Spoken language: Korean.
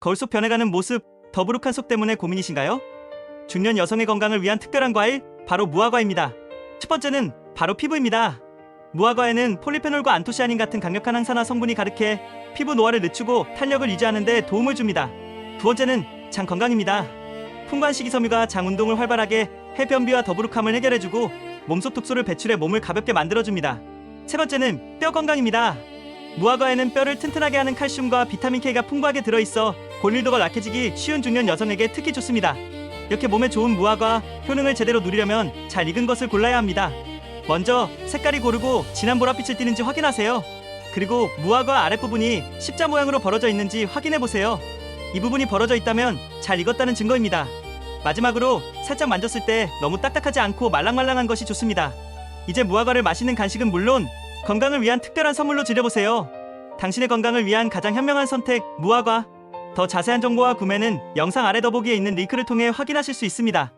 거울 속 변해가는 모습, 더부룩한 속 때문에 고민이신가요? 중년 여성의 건강을 위한 특별한 과일, 바로 무화과입니다. 첫 번째는 바로 피부입니다. 무화과에는 폴리페놀과 안토시아닌 같은 강력한 항산화 성분이 가득해 피부 노화를 늦추고 탄력을 유지하는 데 도움을 줍니다. 두 번째는 장 건강입니다. 풍부한 식이섬유가 장 운동을 활발하게 해변비와 더부룩함을 해결해주고 몸속 독소를 배출해 몸을 가볍게 만들어줍니다. 세 번째는 뼈 건강입니다. 무화과에는 뼈를 튼튼하게 하는 칼슘과 비타민 K가 풍부하게 들어있어 골밀도가 약해지기 쉬운 중년 여성에게 특히 좋습니다. 이렇게 몸에 좋은 무화과 효능을 제대로 누리려면 잘 익은 것을 골라야 합니다. 먼저 색깔이 고르고 진한 보랏빛을 띠는지 확인하세요. 그리고 무화과 아랫부분이 십자 모양으로 벌어져 있는지 확인해 보세요. 이 부분이 벌어져 있다면 잘 익었다는 증거입니다. 마지막으로 살짝 만졌을 때 너무 딱딱하지 않고 말랑말랑한 것이 좋습니다. 이제 무화과를 마시는 간식은 물론 건강을 위한 특별한 선물로 즐겨보세요. 당신의 건강을 위한 가장 현명한 선택 무화과. 더 자세한 정보와 구매는 영상 아래 더보기에 있는 링크를 통해 확인하실 수 있습니다.